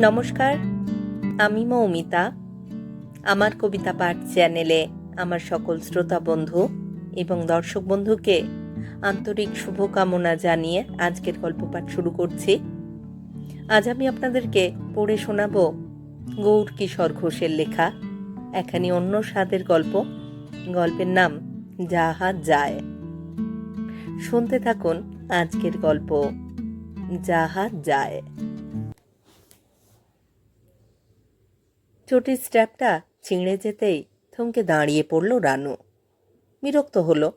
নমস্কার, আমি মৌমিতা। আমার কবিতা পাঠ চ্যানেলে আমার সকল শ্রোতা বন্ধু এবং দর্শক বন্ধুকে আন্তরিক শুভকামনা জানিয়ে আজকের গল্প পাঠ শুরু করছি। আজ আমি আপনাদেরকে পড়ে শোনাব গৌর কিশোর ঘোষের লেখা, এখানে অন্য স্বাদের গল্প। গল্পের নাম যাহা যায়। শুনতে থাকুন আজকের গল্প, যাহা যায়। চটির স্ট্র্যাপটা ছিঁড়ে যেতেই থমকে দাঁড়িয়ে পড়ল রানু। বিরক্ত হলো।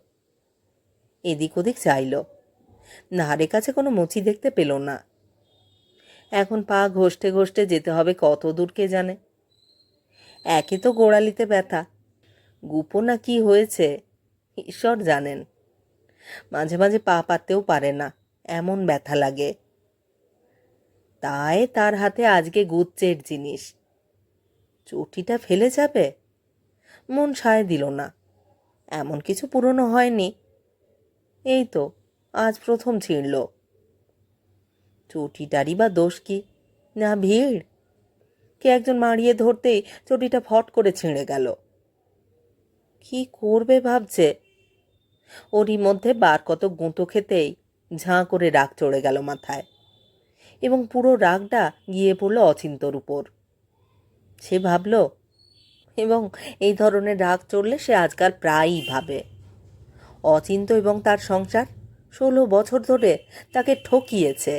এদিক ওদিক চাইল। ধারে কাছে কোনো মুচি দেখতে পেল না। এখন পা ঘষতে ঘষতে যেতে হবে কত দূর কে জানে। একে তো গোড়ালিতে ব্যথা। গুপো না কি হয়েছে, ঈশ্বর জানেন। মাঝে মাঝে পা পাততেও পারে না, এমন ব্যথা লাগে। তাই তার হাতে আজকে গুচ্ছের জিনিস। চটিটা ফেলে যাবে? মন সায় দিল না। এমন কিছু পুরনো হয়নি। এই তো, আজ প্রথম ছিঁড়ল। চটিটারই বা দোষ কি? না, ভিড়। কে একজন মারিয়ে ধরতেই চটিটা ফট করে ছিঁড়ে গেল। কি করবে ভাবছে? ওরই মধ্যে বার কত গুঁতো খেতেই ঝাঁ করে রাগ চড়ে গেল মাথায়। এবং পুরো রাগটা গিয়ে পড়ল অচিন্তর উপর। সে ভাবল, এবং এই ধরনের রাগ চড়লে সে আজকাল প্রায়ই ভাবে। অচিন্ত এবং তার সংসার ষোলো বছর ধরে তাকে ঠকিয়েছে।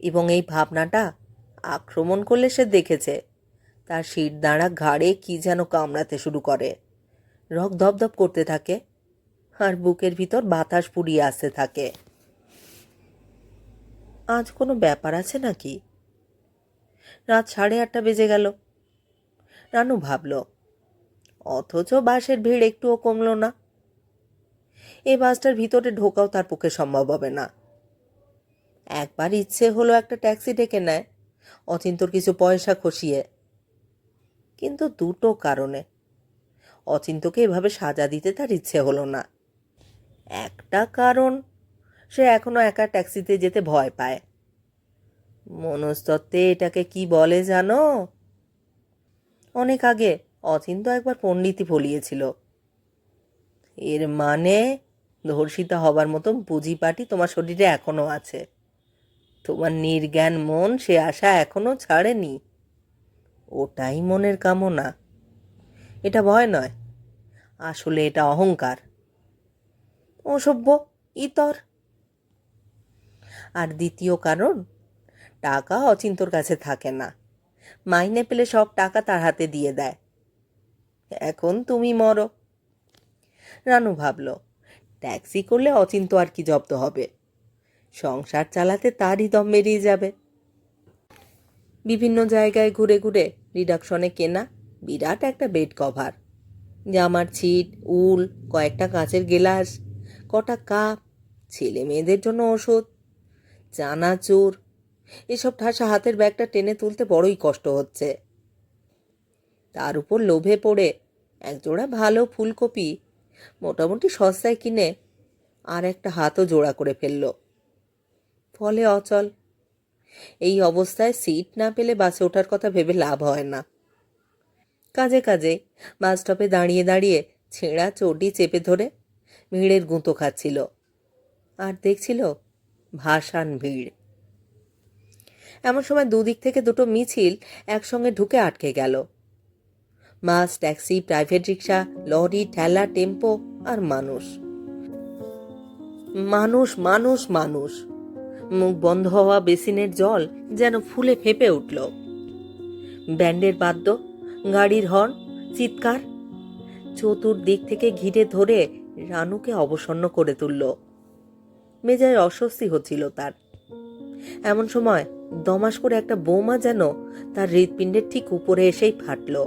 এবং এই ভাবনাটা আক্রমণ করলে সে দেখেছে, তার শির দাঁড়া ঘাড়ে কি যেন কামড়াতে শুরু করে। রক ধপধপ করতে থাকে আর বুকের ভিতর বাতাস পুড়িয়ে আসতে থাকে। আজ কোনো ব্যাপার আছে নাকি? রাত সাড়ে আটটা বেজে গেল। রানু ভাবল, অথচ বাসের ভিড় একটুও কমল না। এ বাসটার ভিতরে ঢোকাও তার পক্ষে সম্ভব হবে না। একবার ইচ্ছে হলো একটা ট্যাক্সি ডেকে নেয়, অচিন্তর কিছু পয়সা খসিয়ে। কিন্তু দুটো কারণে। অচিন্তকে এভাবে সাজা দিতে তার ইচ্ছে হলো না। একটা কারণ, সে এখনও একা ট্যাক্সিতে যেতে ভয় পায়। মনস্তত্ত্বে এটাকে কি বলে জানো? অনেক আগে অচিন্ত একবার পণ্ডিতই ফলিয়েছিল এর মানে ধর্ষিতা হবার মতো পুঁজিপাটি তোমার শরীরে এখনও আছে। তোমার নির্জ্ঞান মন সে আশা এখনও ছাড়েনি। ওটাই মনের কামনা। এটা ভয় নয়। আসলে এটা অহংকার। অসভ্য, ইতর। আর দ্বিতীয় কারণ, টাকা অচিন্তর কাছে থাকে না। মাইনে পেলে সব টাকা তার হাতে দিয়ে দেয়। এখন তুমি মরো। রানু ভাবল, ট্যাক্সি করলে অচিন্ত আর কি জব্দ হবে? সংসার চালাতে তারই দম বেরিয়ে যাবে। বিভিন্ন জায়গায় ঘুরে ঘুরে রিডাকশনে কেনা বিরাট একটা বেড কভার। জামার ছিট, উল, কয়েকটা কাঁচের গেলাস, কটা কাপ, ছেলে মেয়েদের জন্য ওষুধ, চানাচুর এসব ঠাসা হাতের ব্যাগটা টেনে তুলতে বড়ই কষ্ট হচ্ছে। তার উপর লোভে পড়ে একজোড়া ভালো ফুলকপি মোটামুটি সস্তায় কিনে আর একটা হাতও জোড়া করে ফেলল। ফলে অচল। এই অবস্থায় সিট না পেলে বাসে ওঠার কথা ভেবে লাভ হয় না। কাজে কাজে বাস স্টপে দাঁড়িয়ে দাঁড়িয়ে ছেঁড়া চটি চেপে ধরে ভিড়ের গুঁতো খাচ্ছিল। আর দেখছিল ভাসান ভিড়। এমন সময় দুদিক থেকে দুটো মিছিল একসঙ্গে ঢুকে আটকে গেল। Bus, taxi, private rickshaw lorry, ঠেলা, টেম্পো আর মানুষ। মানুষ মানুষ মানুষ। মুখ বন্ধ হওয়া বেসিনের জল যেন ফুলে ফেঁপে উঠল। ব্যান্ডের বাদ্য, গাড়ির হর্ন, চিৎকার চতুর্দিক থেকে ঘিরে ধরে রানুকে অবসন্ন করে তুলল। মেজায় অস্বস্তি হচ্ছিল তার। এমন সময় দমাস করে একটা বোমা যেন তার হৃৎপিণ্ডের ঠিক উপরে এসেই ফাটল।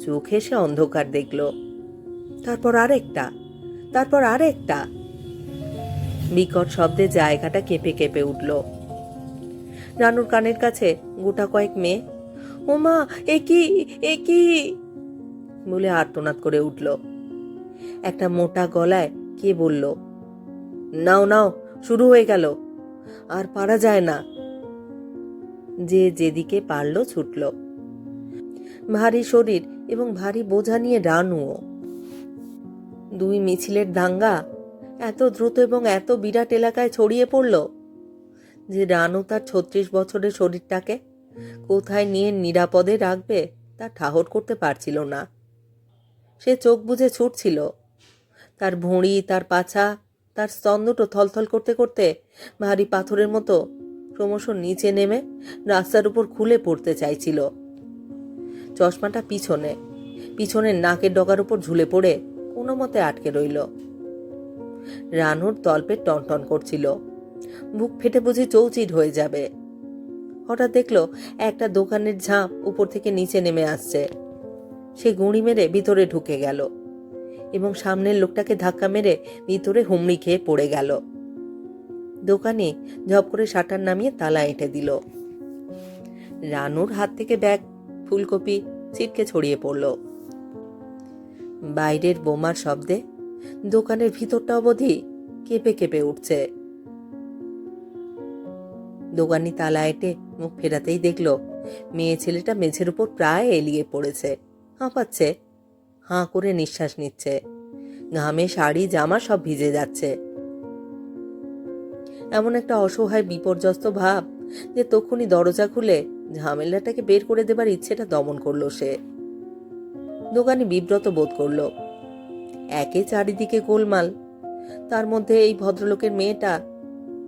চোখে সে অন্ধকার দেখল। তারপর আরেকটা তারপর আরেকটা। বিকট শব্দে জায়গাটা কেঁপে কেঁপে উঠল। রানুর কানের কাছে গোটা কয়েক মেয়ে ওমা এ কি এ কি? বলে আর্তনাদ করে উঠল। একটা মোটা গলায় কে বলল, নাও নাও, শুরু হয়ে গেল। আর পারা যায় না। যে যেদিকে পারল ছুটল। ভারী শরীর এবং ভারী বোঝা নিয়ে রানুও। দুই মিছিলের দাঙ্গা এত দ্রুত এবং এত বিরাট এলাকায় ছড়িয়ে পড়ল যে রানু তার ছত্রিশ বছরের শরীরটাকে কোথায় নিয়ে নিরাপদে রাখবে তা ঠাহর করতে পারছিল না। সে চোখ বুঝে ছুটছিল। তার ভুঁড়ি, তার পাছা, তার স্তন দুটো থলথল করতে করতে ভারী পাথরের মতো ক্রমশ নিচে নেমে রাস্তার উপর খুলে পড়তে চাইছিল। চশমাটা পিছনে, পিছনের নাকের ডগার উপর ঝুলে পড়ে কোনো মতে আটকে রইল। রানুর তল্পে টনটন করছিল। বুক ফেটে বুঝি চৌচির হয়ে যাবে। হঠাৎ দেখল একটা দোকানের ঝাঁপ উপর থেকে নিচে নেমে আসছে। সে গুঁড়ি মেরে ভিতরে ঢুকে গেল এবং সামনের লোকটাকে ধাক্কা মেরে ভিতরে হুমড়ি খেয়ে পড়ে গেল। দোকানে ঝপ করে শাটার নামিয়ে তালা এঁটে দিল। রানুর হাত থেকে ব্যাগ, ফুলকপি ছিটকে ছড়িয়ে পড়ল। বাইরের বোমার শব্দে দোকানের ভিতরটা অবধি কেঁপে কেঁপে উঠছে। দোকানি তালা এঁটে মুখ ফেরাতেই দেখল, মেয়ে ছেলেটা মেঝের উপর প্রায় এলিয়ে পড়েছে, হাঁপাচ্ছে, হাঁ করে নিঃশ্বাস নিচ্ছে। ঘামে শাড়ি, জামা সব ভিজে যাচ্ছে। এমন একটা অসহায়, বিপর্যস্ত ভাব যে তখনই দরজা খুলে ঝামেলাটাকে বের করে দেবার ইচ্ছেটা দমন করল সে। দোকানি বিব্রত বোধ করল, একে চারিদিকে গোলমাল। তার মধ্যে এই ভদ্রলোকের মেয়েটা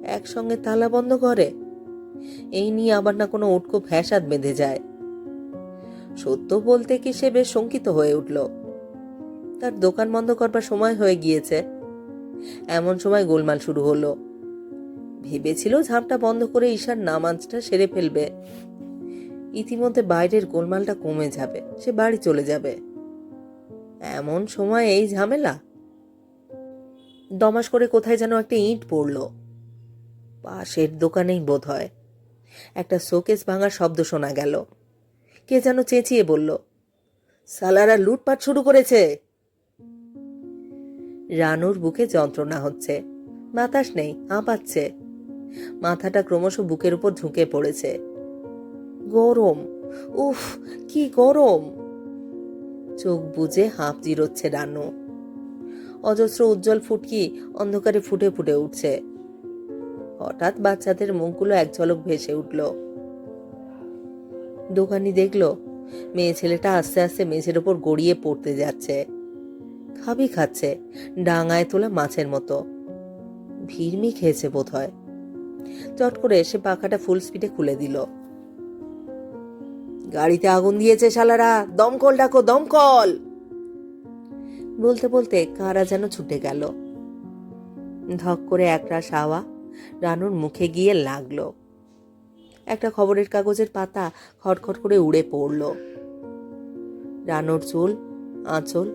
একসঙ্গে তালা বন্ধ করে। এই নিয়ে আবার না কোনো উটকো ফ্যাসাদ বেঁধে যায়। সত্য বলতে কি সে বেশ শঙ্কিত হয়ে উঠল। তার দোকান বন্ধ করবার সময় হয়ে গিয়েছে। এমন সময় গোলমাল শুরু হলো। ভেবেছিল ঝাঁপটা বন্ধ করে ঈশার নামাজটা সেরে ফেলবে। ইতিমধ্যে বাইরের গোলমালটা কমে যাবে, সে বাড়ি চলে যাবে। এমন সময় এই ঝামেলা? দমাস করে কোথায় যেন একটা ইট পড়ল। পাশের দোকানেই বোধ হয় একটা শোকেস ভাঙার শব্দ শোনা গেল। কে যেন চেঁচিয়ে বলল, সালারা লুটপাট শুরু করেছে! রানুর বুকে যন্ত্রণা হচ্ছে। বাতাস নেই হাঁপাচ্ছে মাথাটা ক্রমশ বুকের উপর ঝুঁকে পড়েছে। গরম। উফ, কি গরম! চোখ বুজে হাঁপ জিরোচ্ছে রানু। অজস্র উজ্জ্বল ফুটকি অন্ধকারে ফুটে ফুটে উঠছে। হঠাৎ বাচ্চাদের মুখগুলো এক ঝলক ভেসে উঠল। দোকানি দেখল, মেয়ে ছেলেটা আস্তে আস্তে মেঝের ওপর গড়িয়ে পড়তে যাচ্ছে। খাবি খাচ্ছে, ডাঙায় তোলা মাছের মতো। ভিড়মি খেয়েছে বোধ হয় চট করে এসে পাখাটা ফুল স্পিডে খুলে দিল। গাড়িতে আগুন দিয়েছে শালারা, দমকল ডাকো, দমকল! বলতে বলতে কারা যেন ছুটে গেল। ধক করে একরাশ হাওয়া রানুর মুখে গিয়ে লাগল। একটা খবরের কাগজের পাতা খটখট করে উড়ে পড়ল। রানুর চুল, আঁচল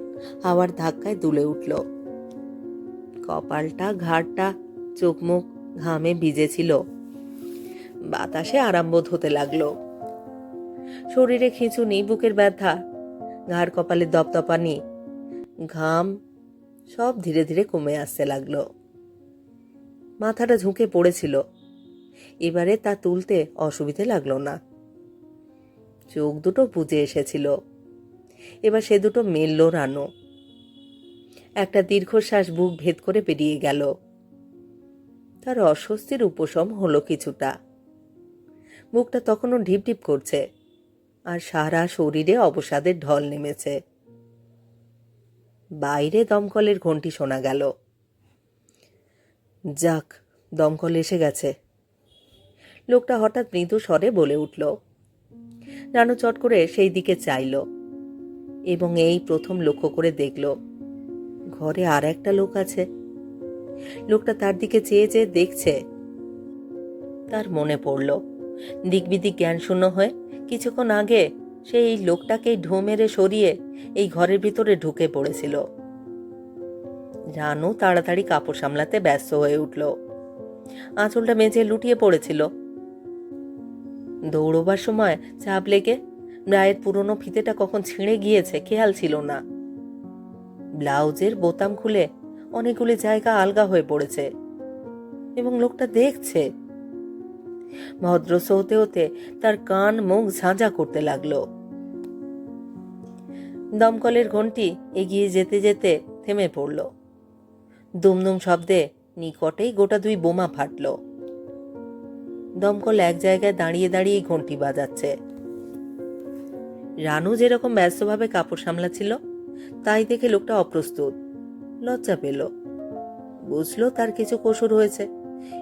হাওয়ার ধাক্কায় দুলে উঠল। কপালটা, ঘাড়টা, চোখ মুখ ঘামে ভিজেছিল বাতাসে আরামবোধ হতে লাগল। শরীরে খিঁচুনি বুকের ব্যথা, ঘাড় কপালে দপদপানি, ঘাম সব ধীরে ধীরে কমে আসতে লাগল। মাথাটা ঝুঁকে পড়েছিল। এবারে তা তুলতে অসুবিধে লাগল না। চোখ দুটো বুঝে এসেছিল। এবার সে দুটো মেলল রানো। একটা দীর্ঘশ্বাস বুক ভেদ করে বেরিয়ে গেল। তার অস্বস্তির উপশম হলো কিছুটা। মুখটা তখনও ঢিপ ঢিপ করছে, আর সারা শরীরে অবসাদের ঢল নেমেছে। বাইরে দমকলের ঘন্টি শোনা গেল। যাক, দমকল এসে গেছে। লোকটা হঠাৎ মৃদু স্বরে বলে উঠল, রানু চট করে সেই দিকে চাইল। এবং এই প্রথম লক্ষ্য করে দেখল, ঘরে আর একটা লোক আছে। লোকটা তার দিকে চেয়ে চেয়ে দেখছে। তার মনে পড়ল, দিকবিদিক জ্ঞান শূন্য হয়ে কিছুক্ষণ আগে সে এই লোকটাকেই ঢো মেরে সরিয়ে এই ঘরের ভিতরে ঢুকে পড়েছিল। রানু তাড়াতাড়ি কাপড় সামলাতে ব্যস্ত হয়ে উঠল। আঁচলটা মেঝে লুটিয়ে পড়েছিল। দৌড়বার সময় চাপ লেগে ব্রায়ের পুরনো ফিতেটা কখন ছিঁড়ে গিয়েছে খেয়াল ছিল না। ব্লাউজের বোতাম খুলে অনেকগুলি জায়গা আলগা হয়ে পড়েছে এবং লোকটা দেখছে। ভদ্রস্য হতে হতে তার কান মুখ ঝাঁঝা করতে লাগল। দমকলের ঘন্টি এগিয়ে যেতে যেতে থেমে পড়ল। দুমদুম শব্দে নিকটেই গোটা দুই বোমা ফাটল। দমকল এক জায়গায় দাঁড়িয়ে দাঁড়িয়ে ঘন্টি বাজাচ্ছে। রানু যেরকম ব্যস্তভাবে কাপড় সামলাচ্ছিল, তাই দেখে লোকটা অপ্রস্তুত। লজ্জা পেল। বুঝলো তার কিছু কসুর হয়েছে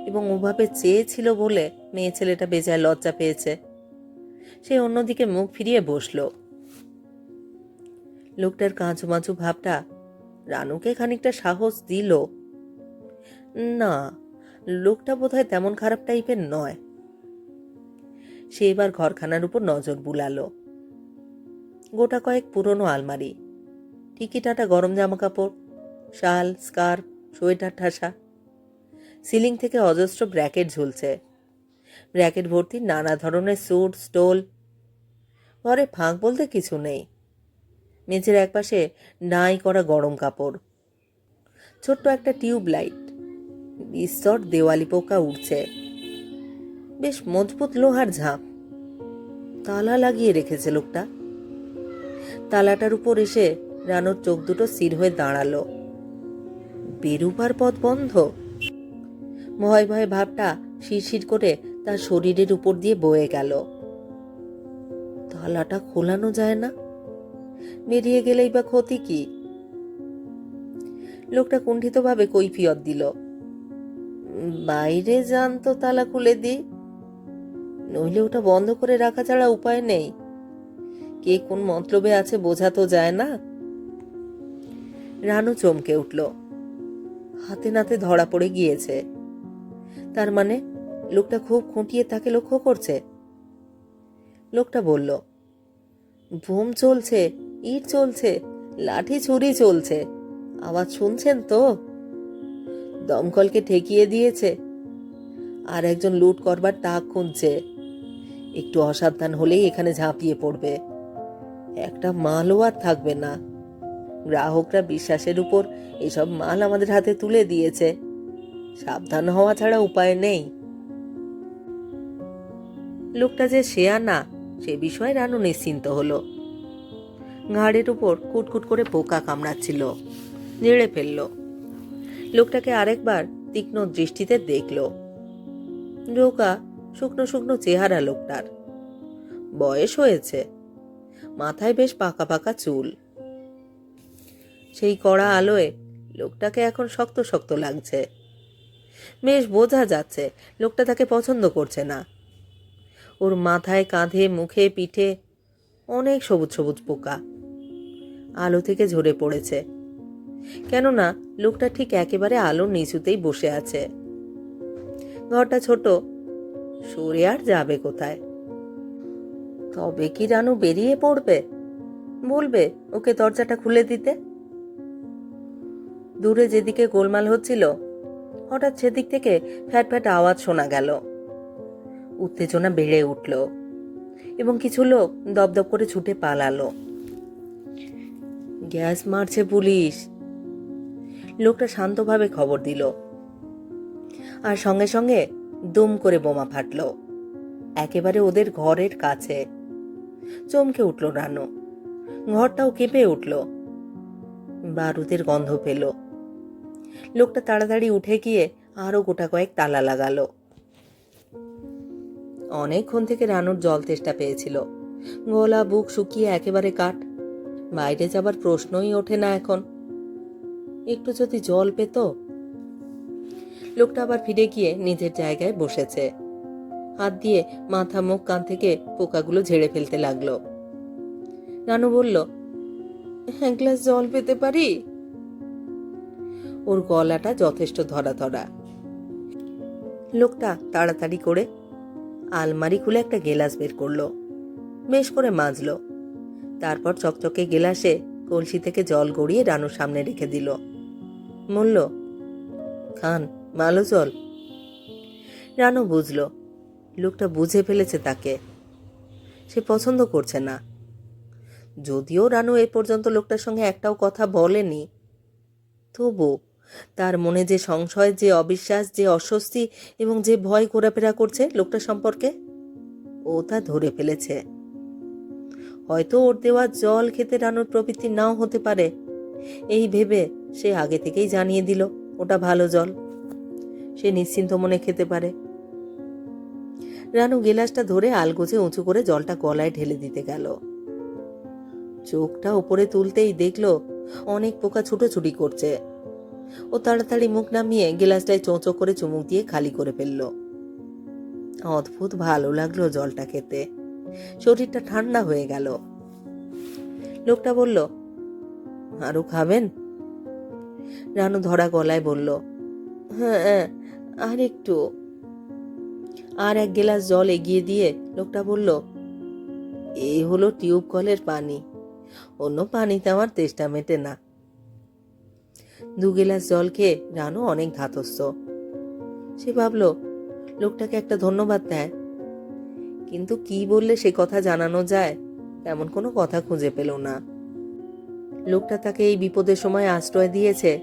এবং ওভাবে চেয়েছিল বলে মেয়ে ছেলেটা বেজায় লজ্জা পেয়েছে। সে অন্যদিকে মুখ ফিরিয়ে বসল। লোকটার কাঁচু মাচু ভাবটা রানুকে খানিকটা সাহস দিল। না, লোকটা বোধহয় তেমন খারাপ টাইপের নয়। সে এবার ঘরখানার উপর নজর বুলালো। গোটা কয়েক পুরনো আলমারি টিকিটাটা গরম জামা কাপড় শাল, স্কার্ফ, সোয়েটার, ঠাসা। সিলিং থেকে অজস্র ব্র্যাকেট ঝুলছে। ব্র্যাকেট ভর্তি নানা ধরনের স্যুট, স্টোল। ঘরে ফাঁক বলতে কিছু নেই। মেঝের একপাশে নাই করা গরম কাপড়। ছোট্ট একটা টিউব লাইট বিস্তর দেওয়ালি পোকা উঠছে বেশ মজবুত লোহার ঝাঁপ। তালা লাগিয়ে রেখেছে লোকটা। তালাটার উপর এসে রানুর চোখ দুটো স্থির হয়ে দাঁড়াল। বেরুবার পথ বন্ধ। ভয় ভয় ভাবটা শিরশির করে তার শরীরের উপর দিয়ে বয়ে গেল। তালাটা খোলানো যায় না। বেরিয়ে গেলেই বা ক্ষতি কি? লোকটা কুণ্ঠিতভাবে কৈফিয়ত দিল। বাইরে যান তো তালা খুলে দি। নইলে ওটা বন্ধ করে রাখা ছাড়া উপায় নেই। কে কোন মতলবে আছে বোঝা তো যায় না। রানু চমকে উঠল। হাতে নাতে ধরা পড়ে গিয়েছে। তার মানে লোকটা খুব খুঁটিয়ে তাকে লক্ষ্য করছে। লোকটা বলল, বোম চলছে, ইট চলছে, লাঠি ছুরি চলছে, আওয়াজ শুনছেন তো? দমকলকে ঠেকিয়ে দিয়েছে। আর একজন লুট করবার তাক খুঁজছে। একটু অসাবধান হলেই এখানে ঝাঁপিয়ে পড়বে। একটা মালও আর থাকবে না। গ্রাহকরা বিশ্বাসের উপর এসব মাল আমাদের হাতে তুলে দিয়েছে। সাবধান হওয়া ছাড়া উপায় নেই। লোকটা যে শেয়া না, সে বিষয়ে রানু নিশ্চিন্ত হলো। ঘাড়ের উপর কুটকুট করে পোকা কামড়াচ্ছিল। নেড়ে ফেলল। লোকটাকে আরেকবার তীক্ষ্ণ দৃষ্টিতে দেখল। রোগা শুকনো শুকনো চেহারা লোকটার। বয়স হয়েছে। মাথায় বেশ পাকা পাকা চুল। সেই কড়া আলোয় লোকটাকে এখন শক্ত শক্ত লাগছে। বেশ বোঝা যাচ্ছে লোকটা তাকে পছন্দ করছে না। ওর মাথায় কাঁধে, মুখে, পিঠে অনেক সবুজ সবুজ পোকা। আলো থেকে ঝরে পড়েছে। কেননা লোকটা ঠিক একেবারে আলোর নিচুতেই বসে আছে। ঘরটা ছোট, সরে আর যাবে কোথায়? তবে কি রানু বেরিয়ে পড়বে? বলবে ওকে দরজাটা খুলে দিতে? দূরে যেদিকে গোলমাল হচ্ছিল, হঠাৎ সেদিক থেকে ফ্যাট ফ্যাট আওয়াজ শোনা গেল। উত্তেজনা বেড়ে উঠল এবং কিছু লোক দপদপ করে ছুটে পালালো। গ্যাস মারছে পুলিশ! লোকটা শান্তভাবে খবর দিল। আর সঙ্গে সঙ্গে দুম করে বোমা ফাটল। একেবারে ওদের ঘরের কাছে। চমকে উঠল রানু। ঘরটাও কেঁপে উঠল। বারুদের গন্ধ পেল। লোকটা তাড়াতাড়ি উঠে গিয়ে আরও গোটা কয়েক তালা লাগালো। অনেকক্ষণ থেকে রানুর জল তেষ্টা পেয়েছিল। গলা বুক শুকিয়ে একেবারে কাঠ। বাইরে যাবার প্রশ্নই ওঠে না এখন। একটু যদি জল পেত। লোকটা আবার ফিরে গিয়ে নিজের জায়গায় বসেছে। হাত দিয়ে মাথা মুখ কান থেকে পোকাগুলো ঝেড়ে ফেলতে লাগল। রানু বলল, এক গ্লাস জল পেতে পারি? ওর গলাটা যথেষ্ট ধরা ধরা। লোকটা তাড়াতাড়ি করে আলমারি খুলে একটা গেলাস বের করল। বেশ করে মাজলো। তারপর চকচকে গেলাসে কলসি থেকে জল গড়িয়ে রানুর সামনে রেখে দিল। বলল, খান, ভালো জল রানু বুঝল, লোকটা বুঝে ফেলেছে তাকে। সে পছন্দ করছে না। যদিও রানু এ পর্যন্ত লোকটার সঙ্গে একটাও কথা বলেনি, তবু তার মনে যে সংশয়, যে অবিশ্বাস, যে অস্বস্তি এবং যে ভয় ঘোরাফেরা করছে লোকটা সম্পর্কে, ও তা ধরে ফেলেছে। হয়তো ওর দেওয়া জল খেতে রানুর প্রবৃত্তি নাও হতে পারে। এই ভেবে সে আগে থেকেই জানিয়ে দিল, ওটা ভালো জল। সে নিশ্চিন্ত মনে খেতে পারে। রানু গেলাসটা ধরে আলগোজে উঁচু করে জলটা গলায় ঢেলে দিতে গেল। চোখটা ওপরে তুলতেই দেখল, অনেক পোকা ছুটোছুটি করছে। ও তাড়াতাড়ি মুখ নামিয়ে গেলাসটায় চোঁচো করে চুমুক দিয়ে খালি করে ফেলল। অদ্ভুত ভালো লাগল জলটা খেতে। শরীরটা ঠান্ডা হয়ে গেল। লোকটা বলল আরও খাবেন? রানু ধরা গলায় বলল হ্যাঁ হ্যাঁ, আর একটু। আর এক গ্লাস জল এগিয়ে দিয়ে লোকটা বলল এই হলো টিউব কলের পানি। অন্য পানিতে আমার তেষ্টা মেটে না। দু গিলাস জল খেয়ে রানু অনেক ধাতস্থ। সে ভাবলো, লোকটাকে একটা ধন্যবাদ দেয়। কিন্তু কি বললে সে কথা জানানো যায়? তেমন কোনো কথা খুঁজে পেল না। লোকটা তাকে এই বিপদের সময় আশ্রয় দিয়েছে।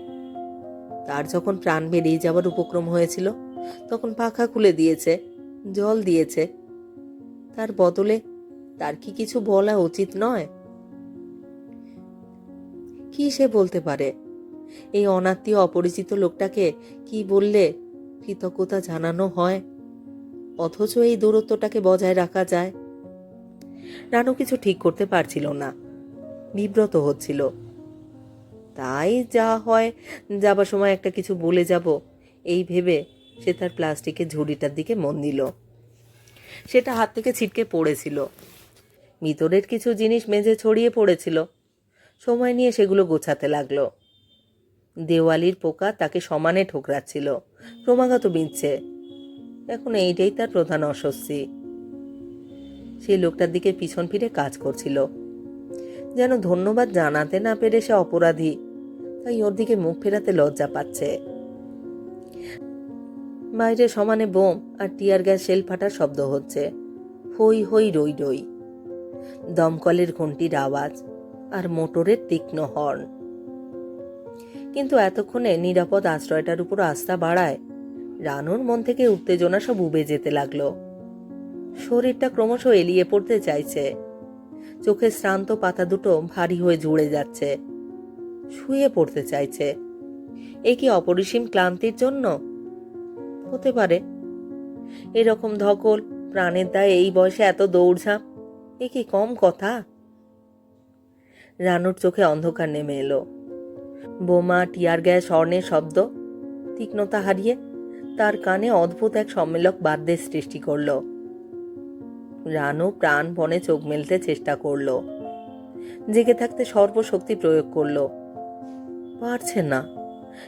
তার যখন প্রাণ বেরিয়ে যাবার উপক্রম হয়েছিল, তখন পাখা খুলে দিয়েছে, জল দিয়েছে। তার বদলে তার কি কিছু বলা উচিত নয়? কি সে বলতে পারে? এই অনাত্মীয় অপরিচিত লোকটাকে কি বললে কৃতজ্ঞতা জানানো হয়? অথচ এই দূরত্বটাকে বজায় রাখা যায়। রানু কিছু ঠিক করতে পারছিল না। বিব্রত হচ্ছিল। তাই যা হয়, যাবার সময় একটা কিছু বলে যাব। এই ভেবে সে তার প্লাস্টিকের ঝুড়িটার দিকে মন দিল। সেটা হাত থেকে ছিটকে পড়েছিল। ভিতরের কিছু জিনিস মেঝে ছড়িয়ে পড়েছিল। সময় নিয়ে সেগুলো গোছাতে লাগল। দেওয়ালির পোকা তাকে সমানে ঠোকরাচ্ছিল। ক্রমাগত বিঁধছে। এখন এইটাই তার প্রধান অস্বস্তি। সেই লোকটার দিকে পিছন ফিরে কাজ করছিল। যেন ধন্যবাদ জানাতে না পেরে সে অপরাধী, তাই ওর দিকে মুখ ফেরাতে লজ্জা পাচ্ছে। বাইরে সমানে বোম আর টিয়ার গ্যাস শেল ফাটার শব্দ হচ্ছে। হই হই, রই রই। দমকলের ঘন্টির আওয়াজ আর মোটরের তীক্ষ্ণ হর্ন। কিন্তু এতক্ষণে নিরাপদ আশ্রয়টার উপর আস্থা বাড়ায়। রানুর মন থেকে উত্তেজনা সব উবে যেতে লাগল। শরীরটা ক্রমশ এলিয়ে পড়তে চাইছে। চোখের শ্রান্ত পাতা দুটো ভারী হয়ে জুড়ে যাচ্ছে। শুয়ে পড়তে চাইছে। এ কি অপরিসীম ক্লান্তির জন্য? হতে পারে। এরকম ধকল, প্রাণের দায়ে এই বয়সে এত দৌড়ঝাঁপ, এ কি কম কথা? রানুর চোখে অন্ধকার নেমে এলো। বোমা, টিয়ার গ্যাস, হর্নের শব্দ। তীক্ষ্ণতা হারিয়ে তার কানে অদ্ভুত এক সম্মেলক বাদ্যের সৃষ্টি করল। রানু প্রাণপণে চোখ মেলতে চেষ্টা করল। জেগে থাকতে সর্বশক্তি প্রয়োগ করল। পারছে না।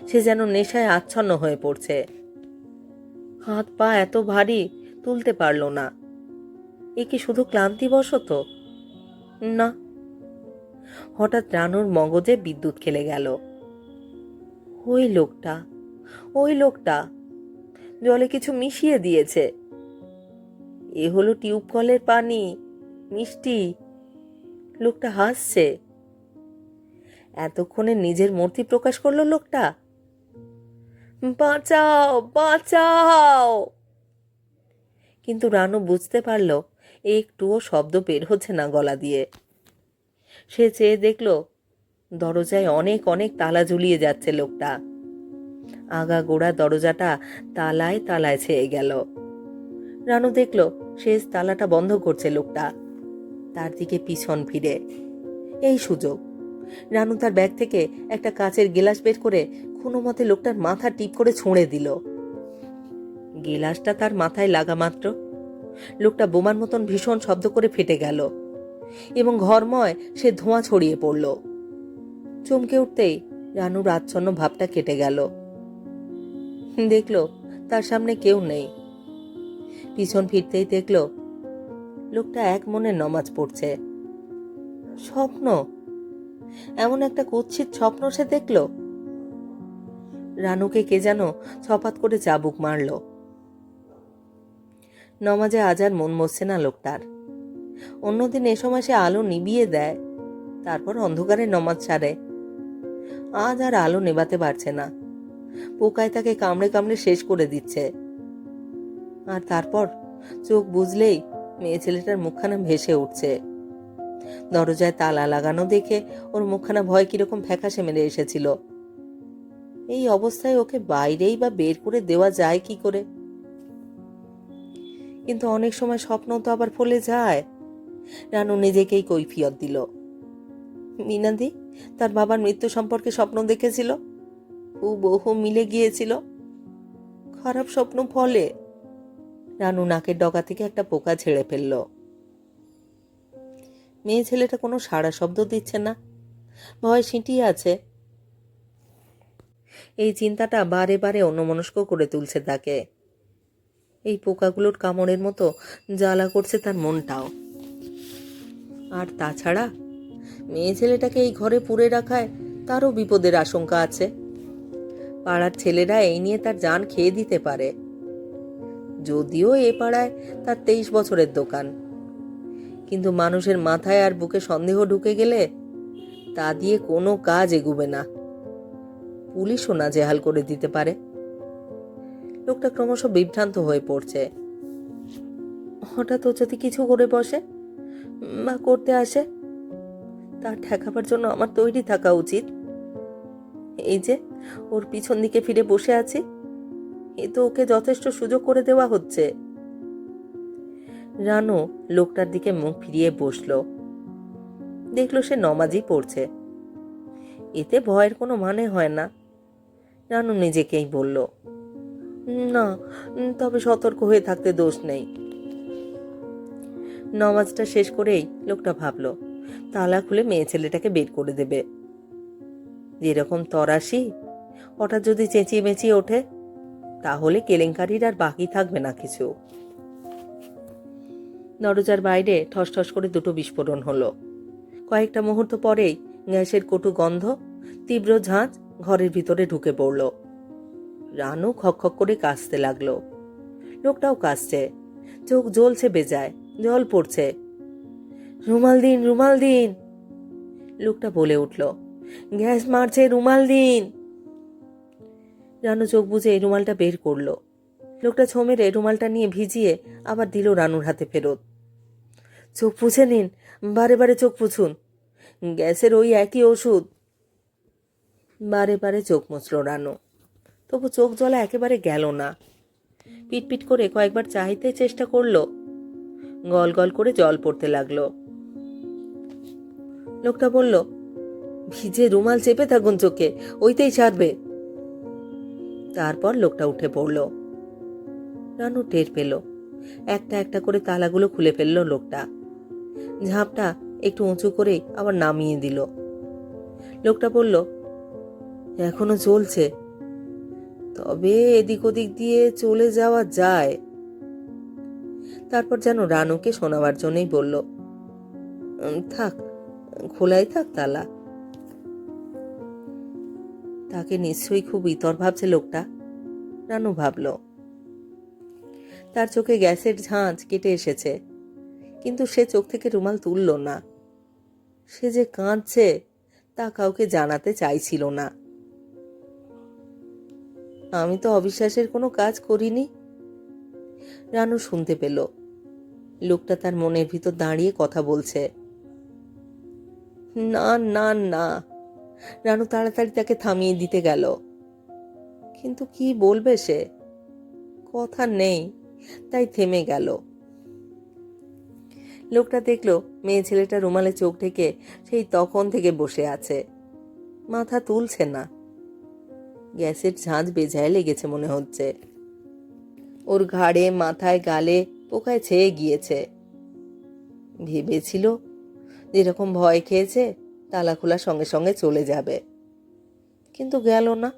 সে যেন নেশায় আচ্ছন্ন হয়ে পড়ছে। হাত পা এত ভারী, তুলতে পারল না। এ কি শুধু ক্লান্তিবশত? না। হঠাৎ রানুর মগজে বিদ্যুৎ খেলে গেল। ওই লোকটা ওই লোকটা। জলে কিছু মিশিয়ে দিয়েছে। এ হলো টিউব কলের পানি, মিষ্টি। লোকটা হাসছে। এতক্ষণে নিজের মূর্তি প্রকাশ করল লোকটা। বাঁচাও বাঁচাও! কিন্তু রানু বুঝতে পারল, একটুও শব্দ বের হচ্ছে না গলা দিয়ে। সে চেয়ে দেখল দরজায় অনেক অনেক তালা ঝুলিয়ে যাচ্ছে লোকটা। আগা গোড়া দরজাটা তালায় তালায় ছেয়ে গেল। রানু দেখল শেষ তালাটা বন্ধ করছে লোকটা। তার দিকে পিছন ফিরে। এই সুযোগ। রানু তার ব্যাগ থেকে একটা কাচের গেলাস বের করে কোনো মতে লোকটার মাথা টিপ করে ছুঁড়ে দিল। গেলাসটা তার মাথায় লাগা মাত্র। লোকটা বোমার মতন ভীষণ শব্দ করে ফেটে গেল এবং ঘরময় সে ধোঁয়া ছড়িয়ে পড়ল। চমকে উঠতেই রানুর আচ্ছন্ন ভাবটা কেটে গেল। দেখল তার সামনে কেউ নেই। পিছন ফিরতেই দেখল লোকটা এক মনে নমাজ পড়ছে। স্বপ্ন? এমন একটা কুৎসিত স্বপ্ন সে দেখল? রানুকে কে যেন ছপাত করে চাবুক মারল। নমাজে আজ আর মন বসছে না লোকটার। অন্যদিন এ সময় সে আলো নিবিয়ে দেয়, তারপর অন্ধকারে নমাজ সারে। আজ আর আলো নেবাতে পারছে না। পোকায় তাকে কামড়ে কামড়ে শেষ করে দিচ্ছে। আর তারপর চোখ বুঝলেই মেয়ে ছেলেটার মুখখানা ভেসে উঠছে। দরজায় তালা লাগানো দেখে ওর মুখখানা ভয় কীরকম ফ্যাকাশে মেরে এসেছিল। এই অবস্থায় ওকে বাইরেই বা বের করে দেওয়া যায় কি করে? কিন্তু অনেক সময় স্বপ্ন তো আবার ফলে যায়। রানু নিজেকেই কৈফিয়ত দিল। মিনাদি, তার বাবার মৃত্যু সম্পর্কে স্বপ্ন দেখেছিল। ও বহু মিলে গিয়েছিল। খারাপ স্বপ্ন ফলে রানু নাকের ডগা থেকে একটা পোকা ছেড়ে ফেলল। মেয়ে ছেলেটা কোনো সাড়া শব্দ দিচ্ছে না। ভয় সিঁটিয়ে আছে। এই চিন্তাটা বারে বারে অন্যমনস্ক করে তুলছে তাকে। এই পোকাগুলোর কামড়ের মতো জ্বালা করছে তার মনটাও। আর তাছাড়া মেয়ে ছেলেটাকে এই ঘরে পুড়ে রাখায় তারও বিপদের আশঙ্কা আছে। পাড়ার ছেলেরা এই নিয়ে তার জান খেয়ে দিতে পারে। যদিও এ পাড়ায় তার তেইশ বছরের দোকান। কিন্তু মানুষের মাথায় আর বুকে সন্দেহ ঢুকে গেলে তা দিয়ে কোনো কাজ এগুবে না। পুলিশও না জেহাল করে দিতে পারে। লোকটা ক্রমশ বিভ্রান্ত হয়ে পড়ছে। হঠাৎ ও যদি কিছু করে বসে বা করতে আসে তার ঠেকাবার জন্য আমার তৈরি থাকা উচিত। এই যে, ওর পিছন দিকে ফিরে বসে আছি। এ তো ওকে যথেষ্ট সুযোগ করে দেওয়া হচ্ছে। রানু লোকটার দিকে মুখ ফিরিয়ে বসল। দেখল সে নমাজই পড়ছে। এতে ভয়ের কোনো মানে হয় না। রানু নিজেকেই বলল, না, তবে সতর্ক হয়ে থাকতে দোষ নেই। নমাজটা শেষ করেই লোকটা ভাবলো তালা খুলে মেয়ে ছেলেটাকে বের করে দেবে। যেরকম তরাসি হঠাৎ যদি চেঁচিয়ে মেঁচিয়ে ওঠে, তাহলে কেলেঙ্কারির আর বাকি থাকবে না কিছু। দরজার বাইরে ঠস ঠস করে দুটো বিস্ফোরণ হলো। কয়েকটা মুহূর্ত পরেই গ্যাসের কটু গন্ধ, তীব্র ঝাঁঝ ঘরের ভিতরে ঢুকে পড়ল। রানু খক করে কাশতে লাগল। লোকটাও কাশছে চোখ জ্বলছে বেজায়, জল পড়ছে। রুমাল দিন রুমাল দিন লোকটা বলে উঠল, গ্যাস মারছে রুমাল দিন রানু চোখ বুঝে রুমালটা বের করল। লোকটা ছো মেরে রুমালটা নিয়ে ভিজিয়ে আবার দিল রানুর হাতে ফেরত। চোখ পুছে নিন, বারে বারে চোখ পুছুন গ্যাসের ওই একই ওষুধ। বারে বারে চোখ মুছল রানু। তবু চোখ জ্বলা একেবারে গেল না। পিটপিট করে কয়েকবার চাইতে চেষ্টা করল। গল গল করে জল পড়তে লাগল। লোকটা বলল, ভিজে রুমাল চেপে থাকুন চোখে, ওইতেই ছাড়বে। তারপর লোকটা উঠে পড়ল। রানু টের পেল। একটা একটা করে তালাগুলো খুলে ফেলল লোকটা। ঝাঁপটা একটু উঁচু করে আবার নামিয়ে দিল। লোকটা বলল, এখনও চলছে। তবে এদিক ওদিক দিয়ে চলে যাওয়া যায়। তারপর যেন রানুকে শোনাবার জন্যই বলল থাক খোলাই থাক তালা। তাকে নিশ্চয়ই খুব ইতর ভাবছে লোকটা, রানু ভাবল। তার চোখে গ্যাসের ঝাঁঝ কেটে এসেছে, কিন্তু সে চোখ থেকে রুমাল তুলল না। সে যে কাঁদছে তা কাউকে জানাতে চাইছিল না। আমি তো অবিশ্বাসের কোনো কাজ করিনি, রানু শুনতে পেল। লোকটা তার মনের ভিতর দাঁড়িয়ে কথা বলছে। না না না। রানু তাড়াতাড়ি তাকে থামিয়ে দিতে গেল। কিন্তু কি বলবে সে? কথা নেই, তাই থেমে গেল। লোকটা দেখল মেয়ে ছেলেটা রুমালে চোখ ঢেকে সেই তখন থেকে বসে আছে। মাথা তুলছে না। গ্যাসের ঝাঁঝ বেঝায় লেগেছে মনে হচ্ছে। ওর ঘাড়ে, মাথায়, গালে পোকায় ছেয়ে গিয়েছে। ভেবেছিল যেরকম ভয় খেয়েছে, তালা খোলার সঙ্গে সঙ্গে চলে যাবে। কিন্তু গেল না,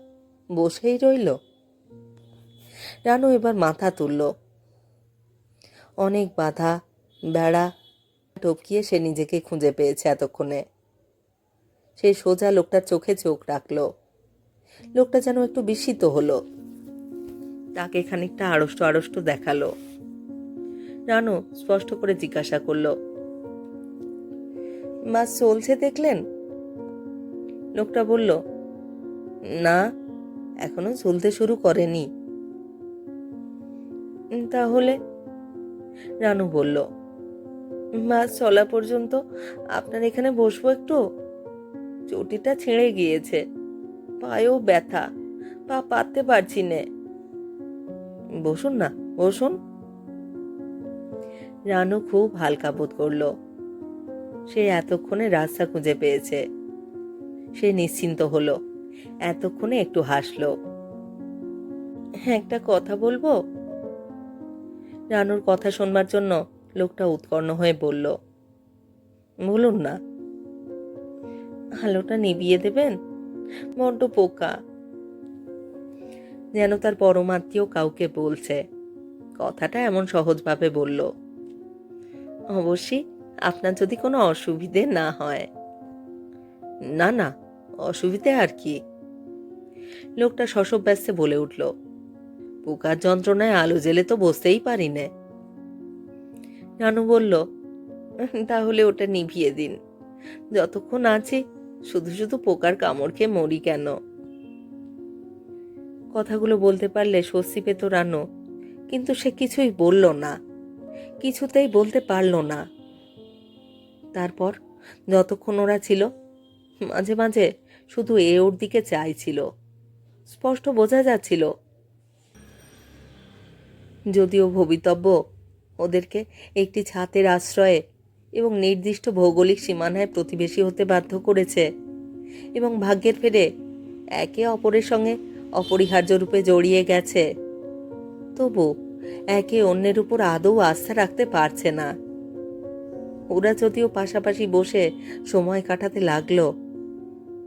বসেই রইল। রানু এবার মাথা তুলল। অনেক বাধা, বেড়া টপকিয়ে সে নিজেকে খুঁজে পেয়েছে এতক্ষণে। সে সোজা লোকটার চোখে চোখ রাখল। লোকটা যেন একটু বিস্মিত হলো। তাকে খানিকটা আড়ষ্ট আড়ষ্ট দেখাল। রানু স্পষ্ট করে জিজ্ঞাসা করল মাছ চলছে দেখলেন? লোকটা বলল, না, এখনও চলতে শুরু করেনি। তাহলে? রানু বলল মাছ চলা পর্যন্ত আপনার এখানে বসবো একটু? চটিটা ছিঁড়ে গিয়েছে। পায়েও ব্যথা। পা পাততে পারছি নে। বসুন না, বসুন। রানু খুব হালকা বোধ করল। সে এতক্ষণে রাস্তা খুঁজে পেয়েছে। সে নিশ্চিন্ত হলো। এতক্ষণে একটু হাসলো। হ্যাঁ একটা কথা বলব? রানুর কথা শুনবার জন্য লোকটা উৎকর্ণ হয়ে বলল, বলুন না। আলোটা নিভিয়ে দেবেন? বড্ড পোকা যেন তার পরমাত্মীয় কাউকে বলছে। কথাটা এমন সহজভাবে বলল। অবশ্যই আপনার যদি কোনো অসুবিধে না হয়। না না, অসুবিধে আর কি। লোকটা শশব ব্যস্তে বলে উঠল, পোকার যন্ত্রণায় আলো জেলে তো বসতেই পারি নে নানু বলল, তাহলে ওটা নিভিয়ে দিন। যতক্ষণ আছি, শুধু শুধু পোকার কামড় খেয়ে মরি কেন? কথাগুলো বলতে পারলে স্বস্তি পেত রানু, কিন্তু সে কিছুই বলল না। কিছুতেই বলতে পারল না। তারপর যতক্ষণ ওরা ছিল, মাঝে মাঝে শুধু এ ওর দিকে চাইছিল। স্পষ্ট বোঝা যাচ্ছিল। যদিও ভবিতব্য ওদেরকে একটি ছাতের আশ্রয়ে এবং নির্দিষ্ট ভৌগোলিক সীমানায় প্রতিবেশী হতে বাধ্য করেছে এবং ভাগ্যের ফেরে একে অপরের সঙ্গে অপরিহার্য রূপে জড়িয়ে গেছে। তবু একে অন্যের উপর আদৌ আস্থা রাখতে পারছে না। ওরা যদিও পাশাপাশি বসে সময় কাটাতে লাগল,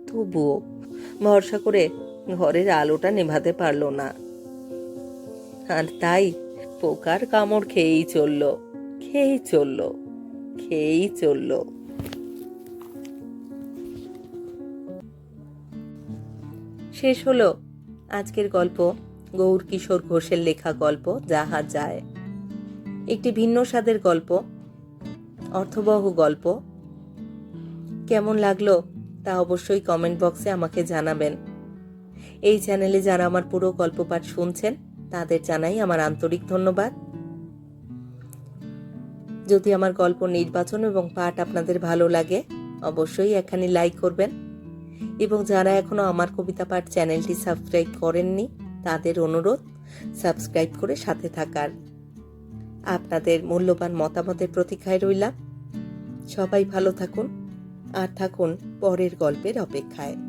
তবুও ভরসা করে ঘরের আলোটা নেভাতে পারল না। আর তাই পোকার কামড় খেয়েই চলল খেয়েই চলল খেয়েই চলল। শেষ হলো আজকের গল্প, গৌর কিশোর ঘোষের লেখা গল্প, যাহা যায়। একটি ভিন্ন স্বাদের গল্প অর্থবহ গল্প। কেমন লাগল তা অবশ্যই কমেন্ট বক্সে আমাকে জানাবেন। এই চ্যানেলে যারা আমার পুরো গল্প পাঠ শুনছেন, তাদের জানাই আমার আন্তরিক ধন্যবাদ। যদি আমার গল্প নির্বাচন এবং পাঠ আপনাদের ভালো লাগে, অবশ্যই এখানে লাইক করবেন। এবং যারা এখনও আমার কবিতা পাঠ চ্যানেলটি সাবস্ক্রাইব করেননি, তাদের অনুরোধ, সাবস্ক্রাইব করে সাথে থাকার। আপনাদের মূল্যবান মতামতের প্রতীক্ষায় রইলাম। সবাই ভালো থাকুন আর থাকুন পরের গল্পের অপেক্ষায়।